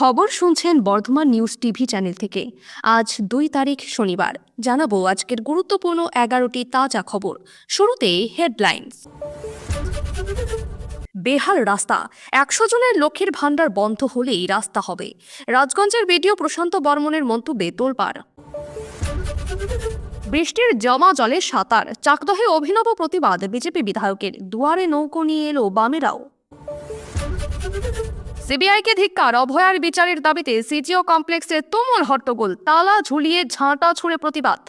খবর শুনছেন Bardhaman news TV channel থেকে। আজ দুই তারিখ শনিবার। জানাব আজকের গুরুত্বপূর্ণ এগারোটি তাজা খবর। শুরুতে হেডলাইন্স। বেহাল রাস্তা। একশো জনের লক্ষ্যের ভাণ্ডার বন্ধ হলেই রাস্তা হবে। রাজগঞ্জের ভিডিও প্রশান্ত বর্মনের মন্তব্যে তোলপাড়। বৃষ্টির জমা জলে সাঁতার। চাকদহে অভিনব প্রতিবাদ বিজেপি বিধায়কের। দুয়ারে নৌকো নিয়ে এলো বামেরাও। সিবিআইকে ধিক্কার, অভয়ার বিচারের দাবিতে সিজিও কমপ্লেক্সে তুমুল হট্টগোল, তালা ঝুলিয়ে ঝাঁটা ছুঁড়ে প্রতিবাদ।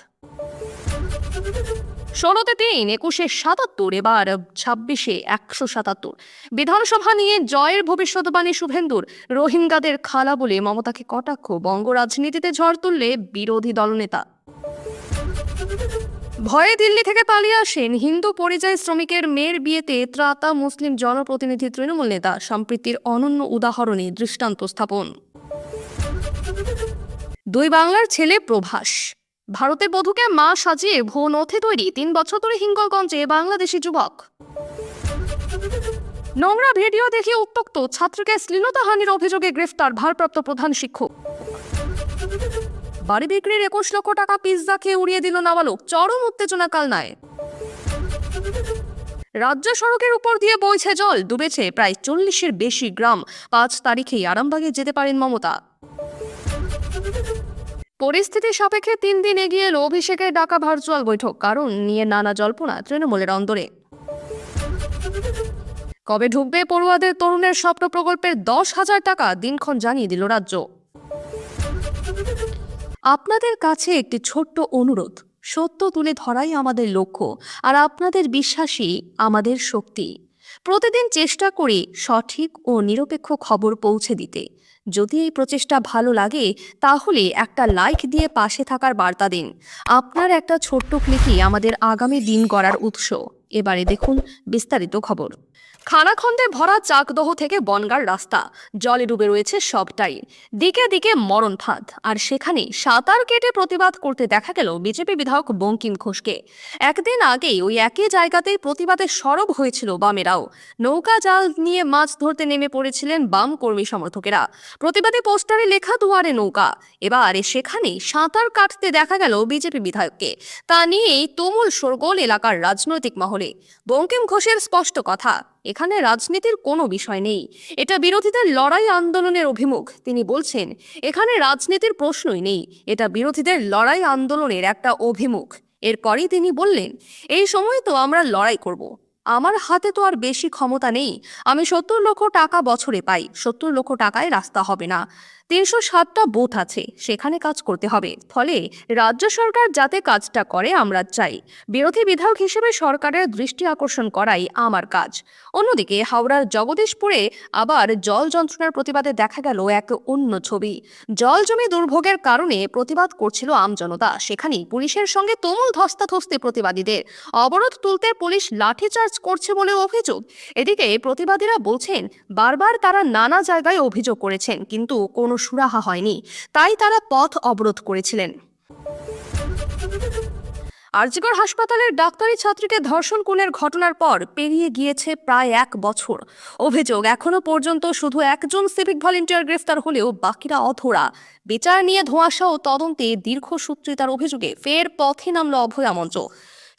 ষোলোতে তিন, একুশে সাতাত্তর, এবার ছাব্বিশে একশো সাতাত্তর। বিধানসভা নিয়ে জয়ের ভবিষ্যৎবাণী শুভেন্দুর, রোহিঙ্গাদের খালা বলে মমতাকে কটাক্ষ, বঙ্গ রাজনীতিতে ঝড় তুললে বিরোধী দলনেতা। ভয়ে দিল্লি থেকে পালিয়ে আসেন হিন্দু পরিযায়ী শ্রমিকের মেয়ের বিয়েতে ত্রাতা মুসলিম জনপ্রতিনিধি তৃণমূল নেতা, সম্প্রীতির অনন্য উদাহরণে দৃষ্টান্ত স্থাপন। দুই বাংলার ছেলে প্রভাস। ভারতে বধূকে মা সাজিয়ে ভো নথে তৈরি, তিন বছর ধরে হিঙ্গলগঞ্জে বাংলাদেশি যুবক। নোংরা ভিডিও দেখে উত্তক্ত ছাত্রকে শ্লীলতাহানির অভিযোগে গ্রেফতার ভারপ্রাপ্ত প্রধান শিক্ষক। বাড়ি বিক্রির একুশ লক্ষ টাকা পিৎজা খেয়ে উড়িয়ে দিল নাবালক। চরম উত্তেজনা কালনায়। রাজ্য সড়কের উপর দিয়ে বইছে জল, ডুবেছে প্রায় চল্লিশের বেশি গ্রাম। পাঁচ তারিখেই আরামবাগে যেতে পারেন মমতা। পরিস্থিতি সাপেক্ষে তিন দিন এগিয়ে এলো অভিষেকের ডাকা ভার্চুয়াল বৈঠক, কারণ নিয়ে নানা জল্পনা তৃণমূলের অন্দরে। কবে ঢুকবে পড়ুয়াদের তরুণের স্বপ্ন প্রকল্পের দশ হাজার টাকা দিনক্ষণ জানিয়ে দিল রাজ্য। আপনাদের কাছে একটি ছোট্ট অনুরোধ। সত্য তুলে ধরাই আমাদের লক্ষ্য আর আপনাদের বিশ্বাসই আমাদের শক্তি। প্রতিদিন চেষ্টা করি সঠিক ও নিরপেক্ষ খবর পৌঁছে দিতে। যদি এই প্রচেষ্টা ভালো লাগে, তাহলে একটা লাইক দিয়ে পাশে থাকার বার্তা দিন। আপনার একটা ছোট্ট ক্লিকই আমাদের আগামী দিন গড়ার উৎস। এবারে দেখুন বিস্তারিত খবর। খানাখন্দে ভরা চাকদহ থেকে বনগার রাস্তা। জলে ডুবে রয়েছে সবটাই। দিকে দিকে মরণ ফাঁদ। আর সেখানে সাঁতার কেটে প্রতিবাদ করতে দেখা গেল বিজেপি বিধায়ক বঙ্কিম ঘোষকে। একদিন আগেই ওই একই জায়গাতেই প্রতিবাদে সরব হয়েছিল বামেরাও। নৌকা জাল নিয়ে মাছ ধরতে নেমে পড়েছিলেন বাম কর্মী সমর্থকেরা। প্রতিবাদে পোস্টারে লেখা, দুয়ারে নৌকা। এবার সেখানে সাঁতার কাটতে দেখা গেল বিজেপি বিধায়ককে। তা নিয়েই তুমুল শোরগোল এলাকার রাজনৈতিক মহলে। বঙ্কিম ঘোষের স্পষ্ট কথা এখানে রাজনীতির কোনো বিষয় নেই। এটা বিরোধীদের লড়াই আন্দোলনের অভিমুখ। তিনি বলছেন, এখানে রাজনীতির প্রশ্নই নেই। এটা বিরোধীদের লড়াই আন্দোলনের একটা অভিমুখ। এরপরই তিনি বললেন, এই সময় তো আমরা লড়াই করব। আমার হাতে তো আর বেশি ক্ষমতা নেই। আমি সত্তর লক্ষ টাকা বছরে পাই। সত্তর লক্ষ টাকায় রাস্তা হবে না। তিনশো সাতটা বুথ আছে, সেখানে কাজ করতে হবে। ফলে রাজ্য সরকার যাতে কাজটা করে, আমরা চাই। বিরোধী বিধায়ক হিসেবে সরকারের দৃষ্টি আকর্ষণ করাই আমার কাজ। অন্যদিকে হাওড়ার জগদীশপুরে আবার জল যন্ত্রণার প্রতিবাদে দেখা গেল এক অন্য ছবি। জল জমে দুর্ভোগের কারণে প্রতিবাদ করছিল আমজনতা সেখানেই পুলিশের সঙ্গে তুমুল ধস্তাধস্তি প্রতিবাদীদের। অবরোধ তুলতে পুলিশ লাঠিচার্জ করছে বলে অভিযোগ। এদিকে প্রতিবাদীরা বলছেন, বারবার তারা নানা জায়গায় অভিযোগ করেছেন, কিন্তু কোনো সুরাহা হয়নি, তাই তারা পথ অবরোধ করেছিলেন। আরজিগড় হাসপাতালের ডাক্তারি ছাত্রীকে ধর্ষণ খুনের ঘটনার পর পেরিয়ে গিয়েছে প্রায় এক বছর। অভিযোগ এখনও পর্যন্ত শুধু একজন সিভিক ভলেন্টিয়ার গ্রেফতার হলেও বাকিরা অধরা। বিচার নিয়ে ধোঁয়াশা ও তদন্তে দীর্ঘসূত্রিতার অভিযোগে ফের পথে নামল অভয়া মঞ্চ।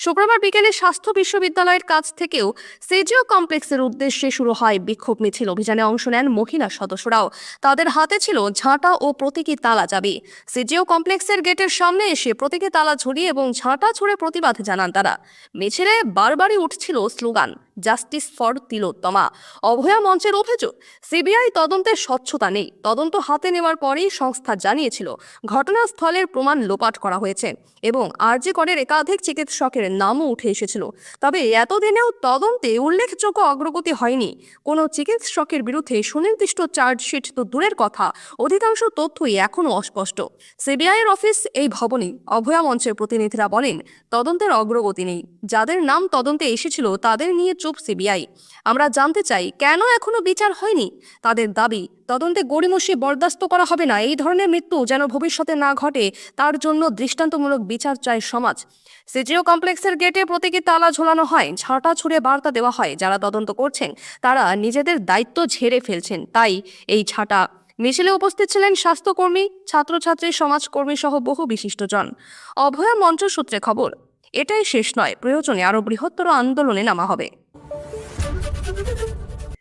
শুক্রবার বিকেলে স্বাস্থ্য বিশ্ববিদ্যালয়ের কাছ থেকেও সেজিও কমপ্লেক্সের উদ্দেশ্যে শুরু হয় বিক্ষোভ মিছিল। অভিযানে অংশ নেন মহিলা সদস্যরাও। তাদের হাতে ছিল ঝাঁটা ও প্রতীকী তালা চাবি। সেজিও কমপ্লেক্সের গেটের সামনে এসে প্রতীকী তালা ঝুলিয়ে এবং ঝাঁটা ছুড়ে প্রতিবাদ জানান তারা। মিছিলে বারবারই উঠছিল slogan, justice for Tilottama. Abhaya মঞ্চের অভিযোগ, সিবিআই তদন্তের স্বচ্ছতা নেই। তদন্ত হাতে নেওয়ার পরেই সংস্থা জানিয়েছিল, ঘটনাস্থলের প্রমাণ লোপাট করা হয়েছে এবং আরজি করের একাধিক চিকিৎসকের নামও উঠে এসেছিল। তবে এতদিনেও তদন্তে উল্লেখযোগ্য অগ্রগতি হয়নি। কোনো চিকিৎসকের বিরুদ্ধে সুনির্দিষ্ট চার্জশিট তো দূরের কথা, অধিকাংশ তথ্যই এখনও অস্পষ্ট। সিবিআইয়ের অফিস এই ভবনে অভয়া মঞ্চের প্রতিনিধিরা বলেন, তদন্তের অগ্রগতি নেই। যাদের নাম তদন্তে এসেছিল তাদের নিয়ে চুপ সিবিআই। আমরা জানতে চাই, কেন এখনও বিচার হয়নি? তাদের দাবি, তদন্তে গড়িমসি বরদাস্ত করা হবে না, এই ধরনের মৃত্যু যেন ভবিষ্যতে না ঘটে, তার জন্য দৃষ্টান্তমূলক বিচার চায় সমাজ। সিজিও কমপ্লেক্সের গেটে প্রতীকী তালা ঝোলানো হয়, ঝাঁটা ছুড়ে বার্তা দেওয়া হয়, যারা তদন্ত করছেন তারা নিজেদের দায়িত্ব ঝেড়ে ফেলছেন। তাই এই ছাটা মিছিলে উপস্থিত ছিলেন স্বাস্থ্যকর্মী, ছাত্রছাত্রী, সমাজকর্মী সহ বহু বিশিষ্টজন। অভয়া মঞ্চ সূত্রে খবর, এটাই শেষ নয়, প্রয়োজনে আরও বৃহত্তর আন্দোলনে নামা হবে।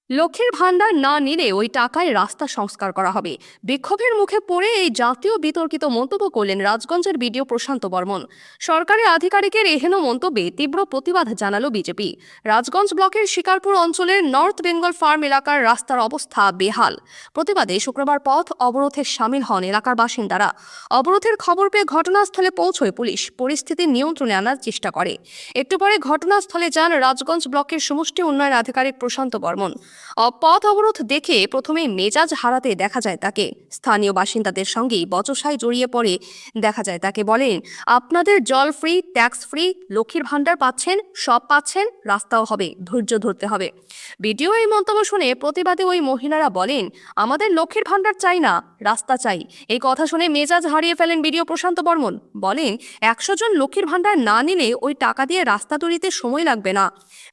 লক্ষ্মীর ভাণ্ডার না নিলে ওই টাকায় রাস্তা সংস্কার করা হবে। বিক্ষোভের মুখে পড়ে এই জাতীয় বিতর্কিত মন্তব্য করলেন রাজগঞ্জের বিডিও প্রশান্ত বর্মন। সরকারি আধিকারিকের এহেন মন্তব্যে তীব্র প্রতিবাদ জানালো বিজেপি। রাজগঞ্জ ব্লকের শিকারপুর অঞ্চলের নর্থ বেঙ্গল ফার্ম এলাকার রাস্তার অবস্থা বেহাল। প্রতিবাদে শুক্রবার পথ অবরোধে সামিল হন এলাকার বাসিন্দারা। অবরোধের খবর পেয়ে ঘটনাস্থলে পৌঁছয় পুলিশ। পরিস্থিতি নিয়ন্ত্রণে আনার চেষ্টা করে। একটু পরে ঘটনাস্থলে যান রাজগঞ্জ ব্লকের সমষ্টি উন্নয়ন আধিকারিক প্রশান্ত বর্মন। পথ অবরোধ দেখে প্রথমে মেজাজ হারাতে দেখা যায় তাকে। স্থানীয় বাসিন্দাদের সঙ্গেই বচসায় জড়িয়ে পড়ে দেখা যায় তাকে। বলেন, আপনাদের জল ফ্রি, ট্যাক্স ফ্রি, লক্ষ্মীর ভাণ্ডার পাচ্ছেন, সব পাচ্ছেন, রাস্তাও হবে, ধৈর্য ধরতে হবে। ভিডিও এই মন্তব্য শুনে প্রতিবাদে ওই মহিলারা বলেন, আমাদের লক্ষ্মীর ভাণ্ডার চাই না, রাস্তা চাই। এই কথা শুনে মেজাজ হারিয়ে ফেলেন বিডিও প্রশান্ত বর্মন। বলেন, একশো জন লক্ষ্মীর ভাণ্ডার না নিলে ওই টাকা দিয়ে রাস্তা তৈরিতে সময় লাগবে না।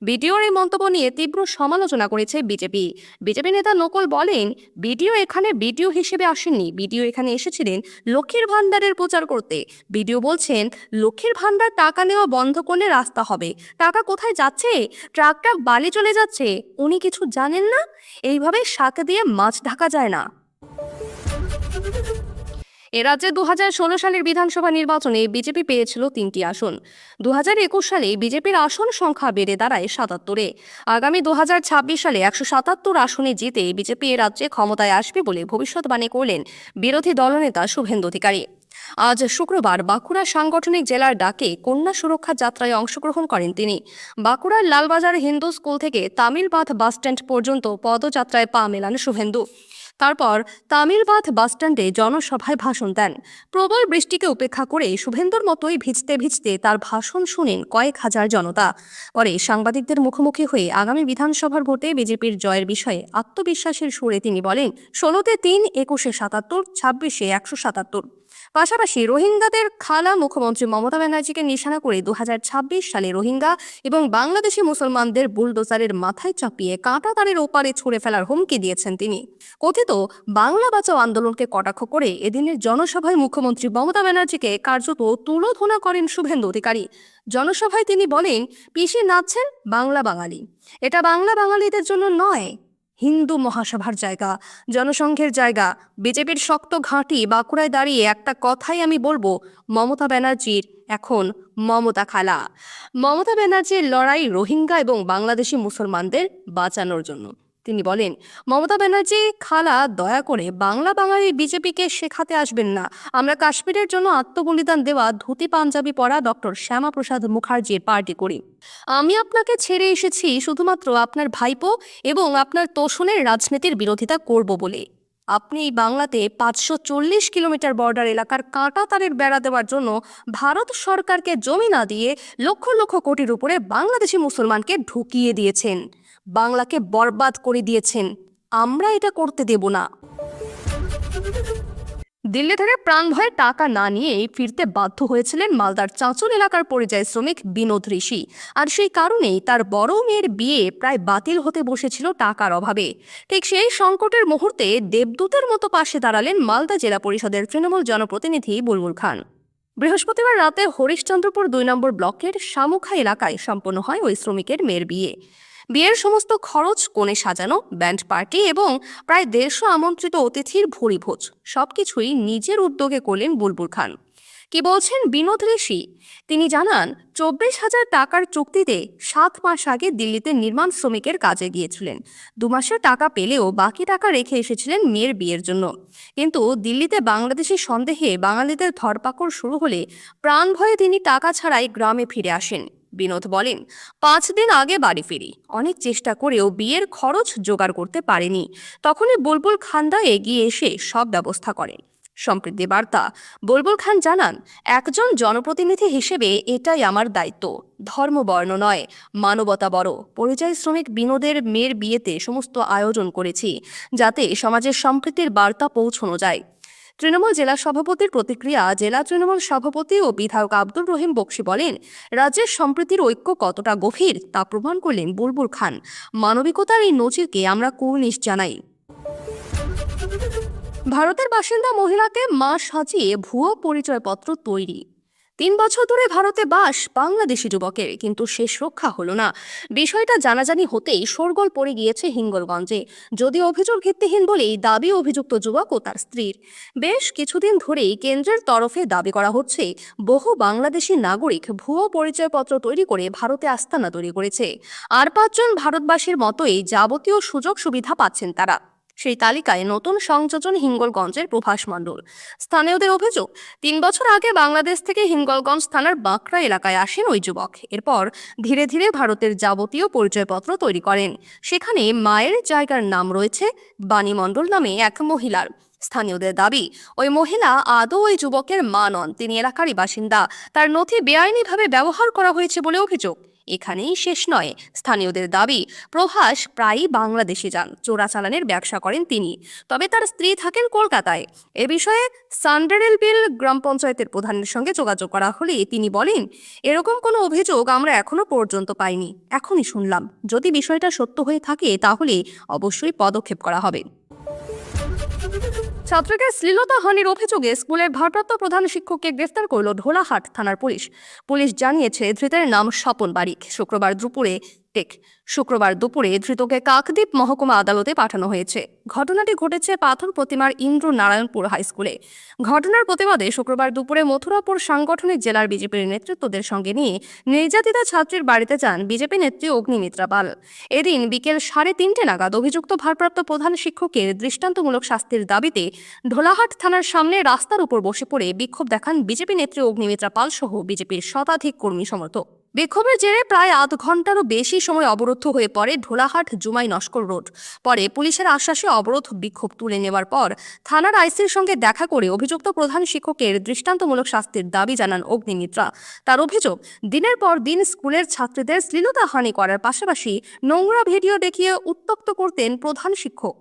বিডিওর এই মন্তব্য নিয়ে তীব্র সমালোচনা করেছে বিজেপি। বিজেপি নেতা নকল বলেন, বিডিও এখানে বিডিও হিসেবে আসেননি। বিডিও এখানে এসেছিলেন লক্ষ্মীর ভাণ্ডারের প্রচার করতে। বিডিও বলছেন, লক্ষ্মীর ভাণ্ডার টাকা নেওয়া বন্ধ করলে রাস্তা হবে। টাকা কোথায় যাচ্ছে? ট্রাক ট্রাক বালি চলে যাচ্ছে। উনি কিছু জানেন না? এইভাবে শাক দিয়ে মাছ ঢাকা যায় না। এ রাজ্যে দু হাজার ষোলো সালের বিধানসভা নির্বাচনে বিজেপি পেয়েছিল তিনটি আসন। দু হাজার একুশ সালে বিজেপির আসন সংখ্যা বেড়ে দাঁড়ায় সাতাত্তরে। আগামী দুহাজার ছাব্বিশ সালে একশো সাতাত্তর আসনে জিতে বিজেপি এ রাজ্যে ক্ষমতায় আসবে বলে ভবিষ্যৎবাণী করলেন বিরোধী দলনেতা শুভেন্দু অধিকারী। আজ শুক্রবার বাঁকুড়া সাংগঠনিক জেলার ডাকে কন্যা সুরক্ষা যাত্রায় অংশগ্রহণ করেন তিনি। বাঁকুড়ার লালবাজার হিন্দু স্কুল থেকে তামিলবাঁধ বাসস্ট্যান্ড পর্যন্ত পদযাত্রায় পা মেলান শুভেন্দু। তারপর তামিলবাদ বাসস্ট্যান্ডে জনসভায় ভাষণ দেন। প্রবল বৃষ্টিকে উপেক্ষা করে শুভেন্দুর মতোই ভিজতে ভিজতে তার ভাষণ শুনেন কয়েক হাজার জনতা। পরে সাংবাদিকদের মুখোমুখি হয়ে আগামী বিধানসভার ভোটে বিজেপির জয়ের বিষয়ে আত্মবিশ্বাসের সুরে তিনি বলেন, ষোলোতে তিন, একুশে সাতাত্তর, ছাব্বিশে একশো সাতাত্তর। পাশাপাশি রোহিঙ্গাদের খালা মুখ্যমন্ত্রী মমতা ব্যানার্জিকে নিশানা করে দু হাজার ছাব্বিশ সালে রোহিঙ্গা এবং বাংলাদেশি মুসলমানদের বুলডোজারের মাথায় চাপিয়ে কাঁটা তারের ওপারে ছুড়ে ফেলার হুমকি দিয়েছেন তিনি। কথিত, বাংলা বাঁচাও আন্দোলনকে কটাক্ষ করে এদিনের জনসভায় মুখ্যমন্ত্রী মমতা ব্যানার্জিকে কার্যত তুলোধনা করেন শুভেন্দু অধিকারী। জনসভায় তিনি বলেন, পিসি নাচছেন বাংলা বাঙালি। এটা বাংলা বাঙালিদের জন্য নয় হিন্দু মহাসভার জায়গা। জনসংঘের জায়গা। বিজেপির শক্ত ঘাঁটি বাঁকুড়ায় দাঁড়িয়ে একটা কথাই আমি বলব, মমতা ব্যানার্জির এখন মমতা খালা। মমতা ব্যানার্জির লড়াই রোহিঙ্গা এবং বাংলাদেশি মুসলমানদের বাঁচানোর জন্য। তিনি বলেন, মমতা ব্যানার্জি, খালা, দয়া করে বাংলা বাঙালি বিজেপিকে শেখাতে আসবেন না। আমরা কাশ্মীরের জন্য আত্মবলিদান দেওয়া ধুতি, পাঞ্জাবি পরা ডক্টর শ্যামাপ্রসাদ মুখার্জির পার্টি করি। আমি আপনাকে ছেড়ে এসেছি শুধুমাত্র আপনার ভাইপো এবং আপনার তোষণের রাজনীতির বিরোধিতা করব বলে। আপনি এই বাংলাতে পাঁচশো চল্লিশ কিলোমিটার বর্ডার এলাকার কাঁটা তারের বেড়া দেওয়ার জন্য ভারত সরকারকে জমি না দিয়ে লক্ষ লক্ষ কোটির উপরে বাংলাদেশি মুসলমানকে ঢুকিয়ে দিয়েছেন। বাংলাকে বরবাদ করে দিয়েছেন। আমরা এটা করতে দেব না। দিল্লি থেকে প্রাণ ভয়ে টাকা না নিয়েই ফিরতে বাধ্য হয়েছিলেন মালদার চাঁচল এলাকার পরিযায়ী শ্রমিক বিনোদ ঋষি। আর সেই কারণেই তার বড় মেয়ের বিয়ে প্রায় বাতিল হতে বসেছিল টাকার অভাবে। ঠিক সেই সংকটের মুহূর্তে দেবদূতের মতো পাশে দাঁড়ালেন মালদা জেলা পরিষদের তৃণমূল জনপ্রতিনিধি বুলবুল খান। বৃহস্পতিবার রাতে হরিশ্চন্দ্রপুর দুই নম্বর ব্লকের শামুখা এলাকায় সম্পন্ন হয় ওই শ্রমিকের মেয়ের বিয়ে। বিয়ের সমস্ত খরচ, কোণে সাজানো, ব্যান্ড পার্টি এবং প্রায় দেড়শো আমন্ত্রিত অতিথির ভোজ সবকিছুই নিজের উদ্যোগে করলেন বুলবুল খান। কি বলছেন বিনোদ ঋষি? তিনি জানান, চব্বিশ হাজার টাকার চুক্তিতে সাত মাস আগে দিল্লিতে নির্মাণ শ্রমিকের কাজে গিয়েছিলেন। দু মাসের টাকা পেলেও বাকি টাকা রেখে এসেছিলেন মেয়ের বিয়ের জন্য। কিন্তু দিল্লিতে বাংলাদেশি সন্দেহে বাঙালিদের ধরপাকড় শুরু হলে প্রাণ ভয়ে তিনি টাকা ছাড়াই গ্রামে ফিরে আসেন। বিনোদ বলেন, পাঁচ দিন আগে বাড়ি ফিরি। অনেক চেষ্টা করেও বিয়ের খরচ জোগাড় করতে পারেনি। তখনই বুলবুল খান্দা এগিয়ে এসে সব ব্যবস্থা করেন। সম্প্রীতি বার্তা, বুলবুল খান জানান, একজন জনপ্রতিনিধি হিসেবে এটাই আমার দায়িত্ব। ধর্ম বর্ণ নয়, মানবতা বড়। পরিযায়ী শ্রমিক বিনোদের মেয়ের বিয়েতে সমস্ত আয়োজন করেছি, যাতে সমাজের সম্প্রীতির বার্তা পৌঁছানো যায়। তৃণমূল জেলা সভাপতির প্রতিক্রিয়া, জেলা তৃণমূল সভাপতি ও বিধায়ক আব্দুর রহিম বক্সি বলেন, রাজ্যের সম্প্রীতির ঐক্য কতটা গভীর তা প্রমাণ করলেন বুলবুল খান। মানবিকতার এই নজিরকে আমরা কুর্নিশ জানাই। ভারতের বাসিন্দা মহিলাকে মা সাজিয়ে ভুয়ো পরিচয়পত্র তৈরি। তিন বছর ধরে ভারতে বাস বাংলাদেশি যুবকের, কিন্তু শেষ রক্ষা হলো না। বিষয়টা জানাজানি হতেই শোরগোল পড়ে গিয়েছে হিঙ্গলগঞ্জে। যদি অভিযোগ ভিত্তিহীন বলেই দাবি অভিযুক্ত যুবক ও তার স্ত্রীর। বেশ কিছুদিন ধরেই কেন্দ্রের তরফে দাবি করা হচ্ছে, বহু বাংলাদেশি নাগরিক ভুয়ো পরিচয়পত্র তৈরি করে ভারতে আস্তানা তৈরি করেছে। আর পাঁচজন ভারতবাসীর মতোই যাবতীয় সুযোগ সুবিধা পাচ্ছেন তারা। সেই তালিকায় নতুন সংযোজন হিঙ্গলগঞ্জের প্রভাস মণ্ডল। স্থানীয়দের অভিযোগ, তিন বছর আগে বাংলাদেশ থেকে হিঙ্গলগঞ্জ থানার বাঁকড়া এলাকায় আসেন ওই যুবক। এরপর ধীরে ধীরে ভারতের যাবতীয় পরিচয়পত্র তৈরি করেন। সেখানে মায়ের জায়গার নাম রয়েছে বাণী মণ্ডল নামে এক মহিলার। স্থানীয়দের দাবি, ওই মহিলা আদৌ ওই যুবকের মা নন, তিনি এলাকারই বাসিন্দা। তার নথি বেআইনিভাবে ব্যবহার করা হয়েছে বলে অভিযোগ। এখানেই শেষ নয়। স্থানীয়দের দাবি, প্রভাস প্রায়ই বাংলাদেশে যান, চোরাচালানের ব্যবসা করেন তিনি। তবে তার স্ত্রী থাকেন কলকাতায়। এ বিষয়ে সান্ডারেল বিল গ্রাম পঞ্চায়েতের প্রধানের সঙ্গে যোগাযোগ করা হলে তিনি বলেন, এরকম কোনো অভিযোগ আমরা এখনও পর্যন্ত পাইনি। এখনই শুনলাম। যদি বিষয়টা সত্য হয়ে থাকে, তাহলে অবশ্যই পদক্ষেপ করা হবে। ছাত্রকে শ্লীলতা হানির অভিযোগে স্কুলের ভারপ্রাপ্ত প্রধান শিক্ষককে গ্রেফতার করল ঢোলাহাট থানার পুলিশ। পুলিশ জানিয়েছে ধৃতের নাম স্বপন বারিক। শুক্রবার দুপুরে টেক শুক্রবার দুপুরে ধৃতকে কাকদ্বীপ মহকুমা আদালতে পাঠানো হয়েছে। ঘটনাটি ঘটেছে পাথর প্রতিমার ইন্দ্র নারায়ণপুর হাই স্কুলে। ঘটনার প্রতিবাদে শুক্রবার দুপুরে মথুরাপুর সাংগঠনিক জেলার বিজেপির নেতৃত্বদের সঙ্গে নিয়ে নির্যাতিতা ছাত্রীর বাড়িতে যান বিজেপি নেত্রী অগ্নিমিত্রা পাল। এদিন বিকেল সাড়ে তিনটে নাগাদ অভিযুক্ত ভারপ্রাপ্ত প্রধান শিক্ষকের দৃষ্টান্তমূলক শাস্তির দাবিতে ঢোলাহাট থানার সামনে রাস্তার উপর বসে পড়ে বিক্ষোভ দেখান বিজেপি নেত্রী অগ্নিমিত্রা পাল সহ বিজেপির শতাধিক কর্মী সমর্থক। বিক্ষোভের জেরে প্রায় আধ ঘন্টারও বেশি সময় অবরুদ্ধ হয়ে পড়ে ঢোলাহাট জুমাই নস্কর রোড। পরে পুলিশের আশ্বাসে অবরোধ বিক্ষোভ তুলে নেওয়ার পর থানার আইসির সঙ্গে দেখা করে অভিযুক্ত প্রধান শিক্ষকের দৃষ্টান্তমূলক শাস্তির দাবি জানান অগ্নিমিত্রা। তার অভিযোগ, দিনের পর দিন স্কুলের ছাত্রীদের শ্লীলতাহানি করার পাশাপাশি নোংরা ভিডিও দেখিয়ে উত্তক্ত করতেন প্রধান শিক্ষক।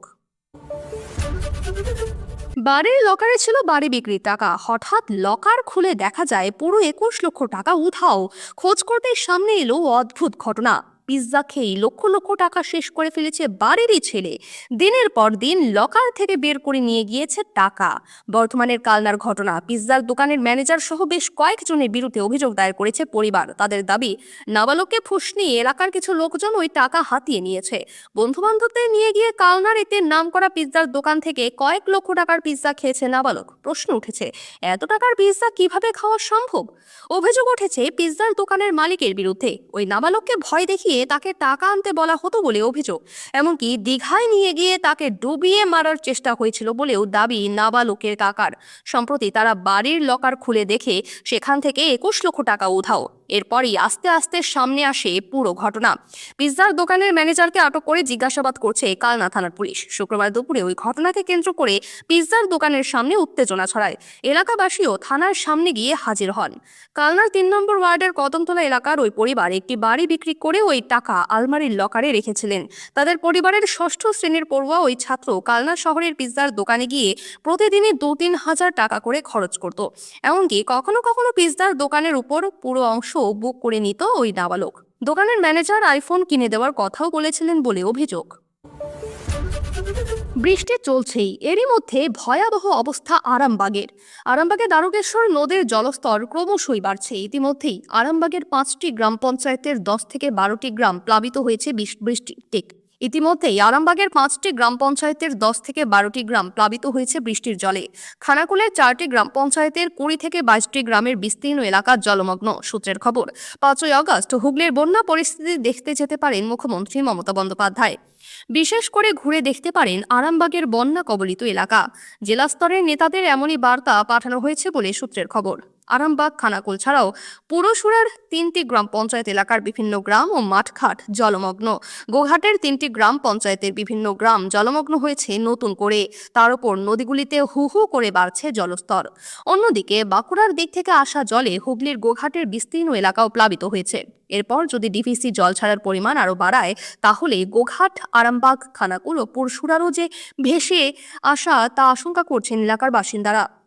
বাড়ির লকারে ছিল বাড়ি বিক্রির টাকা। হঠাৎ লকার খুলে দেখা যায় পুরো একুশ লক্ষ টাকা উধাও। খোঁজ করতে সামনে এলো অদ্ভুত ঘটনা। পিৎজা খেয়েই লক্ষ লক্ষ টাকা শেষ করে ফেলেছে বাড়িরই ছেলে। দিনের পর দিন লকার থেকে বের করে নিয়ে গিয়েছে টাকা। বর্তমানের কালনার ঘটনা, পিৎজার দোকানের ম্যানেজার সহ বেশ কয়েকজনের বিরুদ্ধে অভিযোগ দায়ের করেছে পরিবার। তাদের দাবি, নাবালককে ফুস নিয়ে এলাকার কিছু লোকজন ওই টাকা হাতিয়ে নিয়েছে। বন্ধু বান্ধবদের নিয়ে গিয়ে কালনার এতে নাম করা পিৎজার দোকান থেকে কয়েক লক্ষ টাকার পিৎজা খেয়েছে নাবালক। প্রশ্ন উঠেছে, এত টাকার পিৎজা কীভাবে খাওয়া সম্ভব? অভিযোগ উঠেছে, পিৎজার দোকানের মালিকের বিরুদ্ধে। ওই নাবালককে ভয় দেখিয়ে তাকে টাকা আনতে বলা হতো বলে অভিযোগ। এমনকি দীঘায় নিয়ে গিয়ে তাকে ডুবিয়ে মারার চেষ্টা হয়েছিল বলেও দাবি নাবালকের কাকার। সম্প্রতি তারা বাড়ির লকার খুলে দেখে সেখান থেকে একুশ লক্ষ টাকা উধাও। এরপরই আস্তে আস্তে সামনে আসে পুরো ঘটনা। পিৎজার দোকানের ম্যানেজারকে আটক করে জিজ্ঞাসাবাদ করছে কালনা থানার পুলিশ। শুক্রবার দুপুরে ওই ঘটনাকে কেন্দ্র করে পিৎজার দোকানের সামনে উত্তেজনা ছড়ায়। এলাকাবাসীও থানার সামনে গিয়ে হাজির হন। কালনার তিন নম্বর ওয়ার্ডের কদমতলা এলাকার ওই পরিবার একটি বাড়ি বিক্রি করে ওই টাকা আলমারির লকারে রেখেছিলেন। তাদের পরিবারের ষষ্ঠ শ্রেণির পড়ুয়া ওই ছাত্র কালনা শহরের পিৎজার দোকানে গিয়ে প্রতিদিনই দু তিন হাজার টাকা করে খরচ করত। এমনকি কখনো কখনো পিৎজার দোকানের উপর পুরো অংশ বুক করে নিত ওই দাবালক দোকানের ম্যানেজার আইফোন কিনে দেওয়ার কথাও বলেছিলেন বলে অভিযোগ। বৃষ্টি চলছেই। এরই মধ্যে ভয়াবহ অবস্থা আরামবাগের। আরামবাগে দ্বারকেশ্বর নদের জলস্তর ক্রমশই বাড়ছে। ইতিমধ্যেই আরামবাগের পাঁচটি গ্রাম পঞ্চায়েতের দশ থেকে বারোটি গ্রাম প্লাবিত হয়েছে বৃষ্টির বৃষ্টি টেক ইতিমধ্যেই আরামবাগের পাঁচটি গ্রাম পঞ্চায়েতের দশ থেকে বারোটি গ্রাম প্লাবিত হয়েছে বৃষ্টির জলে। খানাকুলের চারটি গ্রাম পঞ্চায়েতের কুড়ি থেকে বাইশটি গ্রামের বিস্তীর্ণ এলাকা জলমগ্ন সূত্রের খবর। পাঁচই আগস্ট হুগলির বন্যা পরিস্থিতি দেখতে যেতে পারেন মুখ্যমন্ত্রী মমতা বন্দ্যোপাধ্যায়। বিশেষ করে ঘুরে দেখতে পারেন আরামবাগের বন্যা কবলিত এলাকা। জেলা স্তরের নেতাদের এমনই বার্তা পাঠানো হয়েছে বলে সূত্রের খবর। আরামবাগ, খানাকুল ছাড়াও পুরসুরার তিনটি গ্রাম পঞ্চায়েত এলাকার বিভিন্ন গ্রাম ও মাঠঘাট জলমগ্ন। গোঘাটের তিনটি গ্রাম পঞ্চায়েতের বিভিন্ন গ্রাম জলমগ্ন হয়েছে নতুন করে। তার উপর নদীগুলিতে হু হু করে বাড়ছে জলস্তর। অন্যদিকে বাঁকুড়ার দিক থেকে আসা জলে হুগলির গোঘাটের বিস্তীর্ণ এলাকাও প্লাবিত হয়েছে। এরপর যদি ডিভিসি জল ছাড়ার পরিমাণ আরও বাড়ায়, তাহলে গোঘাট, আরামবাগ, খানাকুল ও পুরসুরারও যে ভেসে আসা তা আশঙ্কা করছেন এলাকার বাসিন্দারা।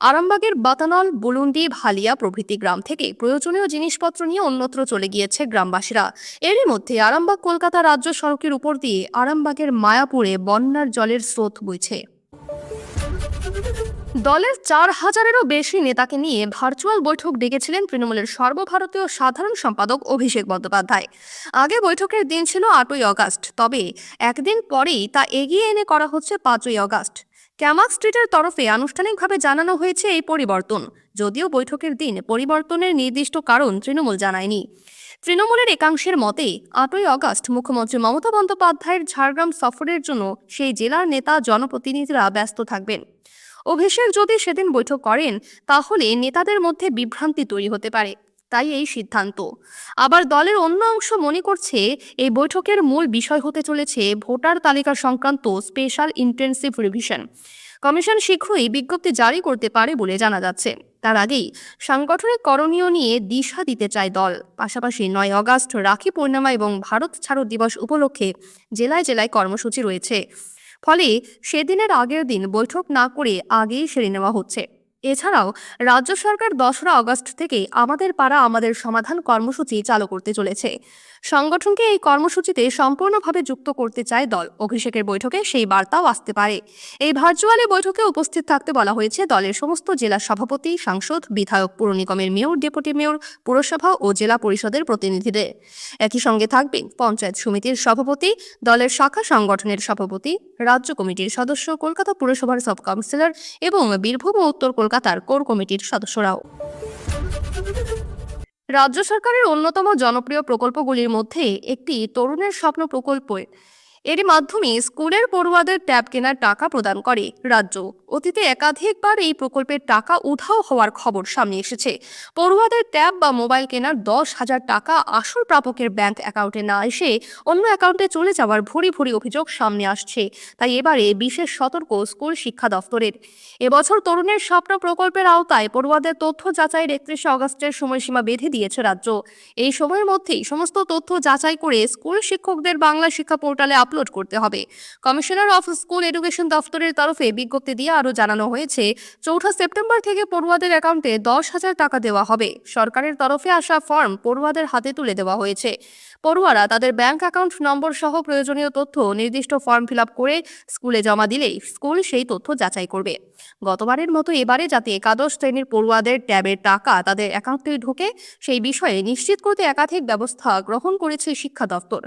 আরামবাগের বাতানল, বুলুন্ডি, ভালিয়া প্রভৃতি গ্রাম থেকে প্রয়োজনীয় জিনিসপত্র নিয়ে অন্যত্র চলে গিয়েছে গ্রামবাসীরা। এরই মধ্যে আরামবাগ, কলকাতা রাজ্য সড়কের উপর দিয়ে আরামবাগের মায়াপুরে বন্যার জলের স্রোত বইছে। দলের চার হাজারেরও বেশি নেতাকে নিয়ে ভার্চুয়াল বৈঠক ডেকেছিলেন তৃণমূলের সর্বভারতীয় সাধারণ সম্পাদক অভিষেক বন্দ্যোপাধ্যায়। আগে বৈঠকের দিন ছিল আটই অগাস্ট, তবে একদিন পরেই তা এগিয়ে এনে করা হচ্ছে পাঁচই অগাস্ট। ক্যামাক স্ট্রিটের তরফে আনুষ্ঠানিকভাবে জানানো হয়েছে এই পরিবর্তন, যদিও বৈঠকের দিন পরিবর্তনের নির্দিষ্ট কারণ তৃণমূল জানায়নি। তৃণমূলের একাংশের মতে, আটই অগাস্ট মুখ্যমন্ত্রী মমতা বন্দ্যোপাধ্যায়ের ঝাড়গ্রাম সফরের জন্য সেই জেলার নেতা জনপ্রতিনিধিরা ব্যস্ত থাকবেন। অভিষেক যদি সেদিন বৈঠক করেন, তাহলে নেতাদের মধ্যে বিভ্রান্তি তৈরি হতে পারে। তাই এই সিদ্ধান্ত। আবার দলের অন্য অংশ মনে করছে, এই বৈঠকের মূল বিষয় হতে চলেছে ভোটার তালিকা সংক্রান্ত স্পেশাল ইন্টেন্সিভ রিভিশন। কমিশন শীঘ্রই বিজ্ঞপ্তি জারি করতে পারে বলে জানা যাচ্ছে। তার আগেই সাংগঠনিক করণীয় নিয়ে দিশা দিতে চায় দল। পাশাপাশি নয় অগাস্ট রাখি পূর্ণিমা এবং ভারত ছাড়ো দিবস উপলক্ষে জেলায় জেলায় কর্মসূচি রয়েছে। ফলে সেদিনের আগের দিন বৈঠক না করে আগেই সেরে নেওয়া হচ্ছে। এছাড়াও রাজ্য সরকার দশরা অগস্ট থেকে আমাদের পাড়া আমাদের সমাধান কর্মসূচি চালু করতে চলেছে। সংগঠনকে এই কর্মসূচিতে সম্পূর্ণভাবে যুক্ত করতে চায় দল। অভিষেকের বৈঠকে সেই বার্তাও আসতে পারে। এই ভার্চুয়ালি বৈঠকে উপস্থিত থাকতে বলা হয়েছে, দলের সমস্ত জেলা সভাপতি, সাংসদ, বিধায়ক, পুর নিগমের মেয়র, ডেপুটি মেয়র, পুরসভা ও জেলা পরিষদের প্রতিনিধিদের। একই সঙ্গে থাকবেন পঞ্চায়েত সমিতির সভাপতি, দলের শাখা সংগঠনের সভাপতি, রাজ্য কমিটির সদস্য, কলকাতা পুরসভার সব কাউন্সিলর এবং বীরভূম ও উত্তর কলকাতার কোর কমিটির সদস্যরাও। রাজ্য সরকারের অন্যতম জনপ্রিয় প্রকল্পগুলির মধ্যে একটি তরুণের স্বপ্ন প্রকল্প। এর মাধ্যমে স্কুলের পড়ুয়াদের ট্যাব কেনার টাকা প্রদান করে রাজ্য। অতীতে একাধিকবার এই প্রকল্পের টাকা উধাও হওয়ার খবর সামনে এসেছে। পড়ুয়াদের ট্যাব বা মোবাইল কেনার দশ হাজার টাকা আসল প্রাপকের ব্যাংক অ্যাকাউন্টে না এসে অন্য অ্যাকাউন্টে চলে যাওয়ার ভুরি ভুরি অভিযোগ সামনে আসছে। তাই এবারে বিশেষ সতর্ক স্কুল শিক্ষা দফতরের। এবছর তরুণের স্বপ্ন প্রকল্পের আওতায় পড়ুয়াদের তথ্য যাচাইয়ের একত্রিশে অগস্টের সময়সীমা বেঁধে দিয়েছে রাজ্য। এই সময়ের মধ্যেই সমস্ত তথ্য যাচাই করে স্কুল শিক্ষকদের বাংলা শিক্ষা পোর্টালে আপলোড করতে হবে। কমিশনার অফ স্কুল এডুকেশন দফতরের তরফে বিজ্ঞপ্তি দিয়ে আরও জানানো হয়েছে, চৌঠা সেপ্টেম্বর থেকে পড়ুয়াদের অ্যাকাউন্টে দশ হাজার টাকা দেওয়া হবে। সরকারের তরফে আসা ফর্ম পড়ুয়াদের হাতে তুলে দেওয়া হয়েছে। পড়ুয়ারা তাদের ব্যাংক অ্যাকাউন্ট নম্বর সহ প্রয়োজনীয় তথ্য নির্দিষ্ট ফর্ম ফিল করে স্কুলে জমা দিলেই স্কুল সেই তথ্য যাচাই করবে। গতবারের মতো এবারে যাতে একাদশ শ্রেণির পড়ুয়াদের ট্যাবের টাকা তাদের অ্যাকাউন্টে ঢোকে, সেই বিষয়ে নিশ্চিত করতে একাধিক ব্যবস্থা গ্রহণ করেছে শিক্ষা দপ্তর।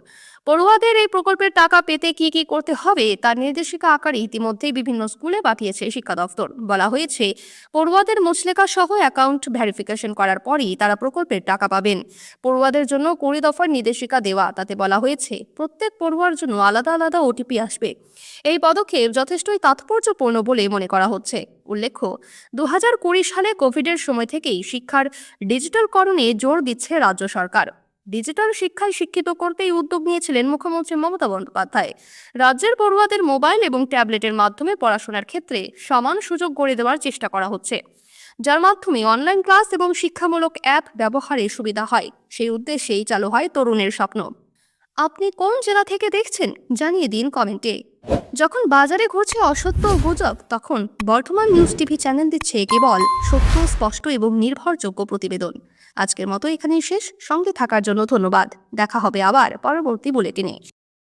পড়ুয়াদের এই প্রকল্পের টাকা পেতে কি কি করতে হবে তার নির্দেশিকা আকারে ইতিমধ্যেই বিভিন্ন স্কুলে পাঠিয়েছে শিক্ষা দপ্তর। বলা হয়েছে, পড়ুয়াদের মুচলেখা সহ অ্যাকাউন্ট ভেরিফিকেশন করার পরই তারা প্রকল্পের টাকা পাবেন। পড়ুয়াদের জন্য কুড়ি দফার নির্দেশিকা দেওয়া, তাতে বলা হয়েছে, প্রত্যেক পড়ুয়ার জন্য আলাদা আলাদা ওটিপি আসবে। এই পদক্ষেপ যথেষ্টই তাৎপর্যপূর্ণ বলে মনে করা হচ্ছে। উল্লেখ্য দু হাজার কুড়ি সালে কোভিডের সময় থেকেই শিক্ষার ডিজিটালকরণে জোর দিচ্ছে রাজ্য সরকার। ডিজিটাল শিক্ষায় শিক্ষিত করতেই উদ্যোগ নিয়েছিলেন মুখ্যমন্ত্রী মমতা বন্দ্যোপাধ্যায়। রাজ্যের পড়ুয়াদের মোবাইল এবং ট্যাবলেটের মাধ্যমে পড়াশোনার ক্ষেত্রে সমান সুযোগ গড়ে দেওয়ার চেষ্টা করা হচ্ছে। যার মাধ্যমে অনলাইন ক্লাস এবং শিক্ষামূলক অ্যাপ ব্যবহারে সুবিধা হয়। সেই উদ্দেশ্যেই চালু হয় তরুণের স্বপ্ন। আপনি কোন জেলা থেকে দেখছেন জানিয়ে দিন কমেন্টে যখন বাজারে ঘুরছে অসত্য গুজব, তখন বর্তমান নিউজ টিভি চ্যানেল দিচ্ছে কেবল সত্য, স্পষ্ট এবং নির্ভরযোগ্য প্রতিবেদন। আজকের মতো এখানেই শেষ। সঙ্গে থাকার জন্য ধন্যবাদ। দেখা হবে আবার পরবর্তী বুলেটিনে